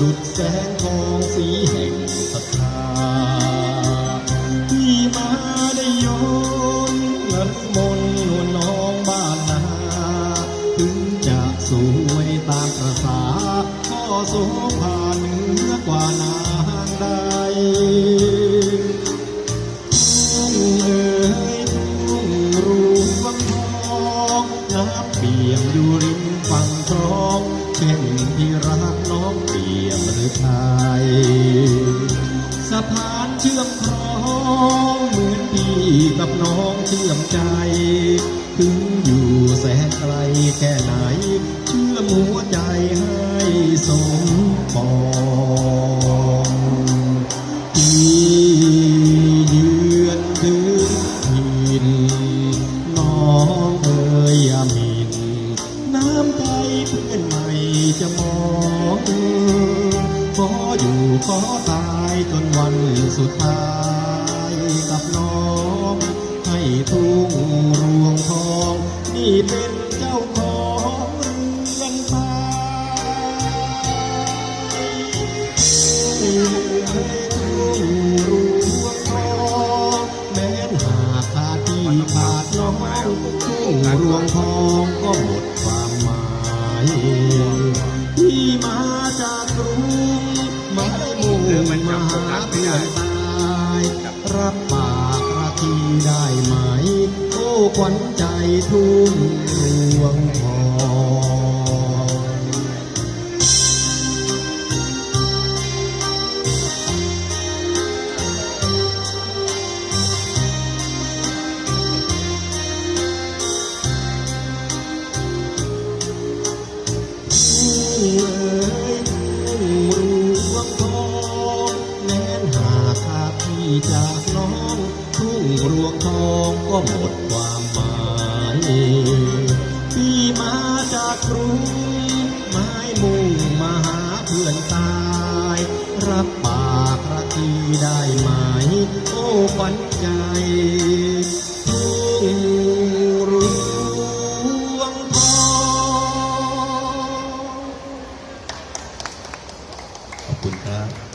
ดุดแสงทองสีแห่งศรัทธาที่มาได้โยนนันนมนนวลน้องบ้านนาถึงจะสวยตามประสาก็โสภาเหนือกว่านา เปี่ยมอยู่ริมฝั่งคลองเช่นที่รักน้องเปี่ยมหรือไทยสะพานเชื่อมครองเหมือนพี่กับน้องเชื่อมใจถึงอยู่แสนไกลแค่ไหน เชื่อมหัวใจให้สมปองที่ยืนถึงหินน้องเอ๋ยอย่ามิ จะมองขออยู่ขอตายจนวันสุดท้ายกับน้อง ให้ทุ่งรวงทอง นี่เป็นเจ้าของเรือนไทยทุ่งรวงทองแม้นหาขาดที่ขาดน้องทุ่งรวงทองก็หมดความหมาย มุ่งมาหาเพื่อนตายรับปากราทีได้ไหม โอ้ขวัญใจทุ่งรวงทอง รวงทองก็หมดความหมายพี่มาจากกรุ่งไม้มุ่งมาหาเพื่อนตาย รับปากรักทีได้ไหม โอ้ปัญใจขอบคุณครับ